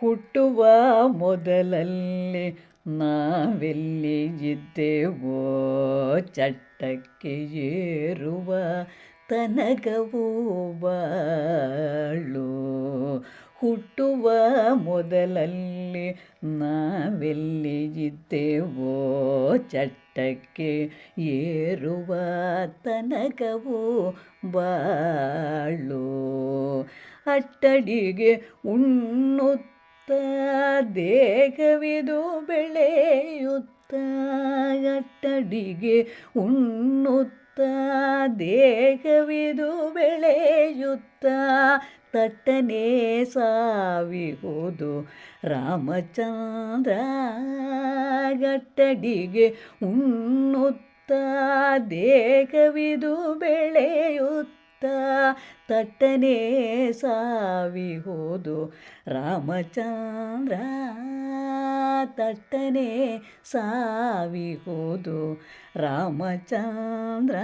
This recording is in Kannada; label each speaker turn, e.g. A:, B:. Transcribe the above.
A: ಹುಟ್ಟುವ ಮೊದಲಲ್ಲಿ ನಾವೆಲ್ಲಿ ಇದ್ದೇವೋ ಚಟ್ಟಕ್ಕೆ ಏರುವ ತನಗವೂ ಬಾಳು. ಹುಟ್ಟುವ ಮೊದಲಲ್ಲಿ ನಾವೆಲ್ಲಿ ಇದ್ದೇವೋ ಚಟ್ಟಕ್ಕೆ ಏರುವ ತನಗವೂ ಬಾಳು. ಅಟ್ಟಡಿಗೆ ಉಣ್ಣುತ್ತ ದೇಹವಿದು ಬೆಳೆಯುತ್ತ ಗಟ್ಟಡಿಗೆ ಉಣ್ಣುತ್ತ ದೇಹವಿದು ಬೆಳೆಯುತ್ತ ತಟ್ಟನೆ ಸಾವಿಹುದು ರಾಮಚಂದ್ರ ಗಟ್ಟಡಿಗೆ ಉಣ್ಣುತ್ತ ದೇಹವಿದು ಬೆಳೆಯುತ್ತ ತಟ್ಟನೆ ಸಾವಿ ಹೋದು. ರಾಮಚಂದ್ರ ತಟ್ಟನೆ ಸಾವಿ ಹೋದು. ರಾಮಚಂದ್ರ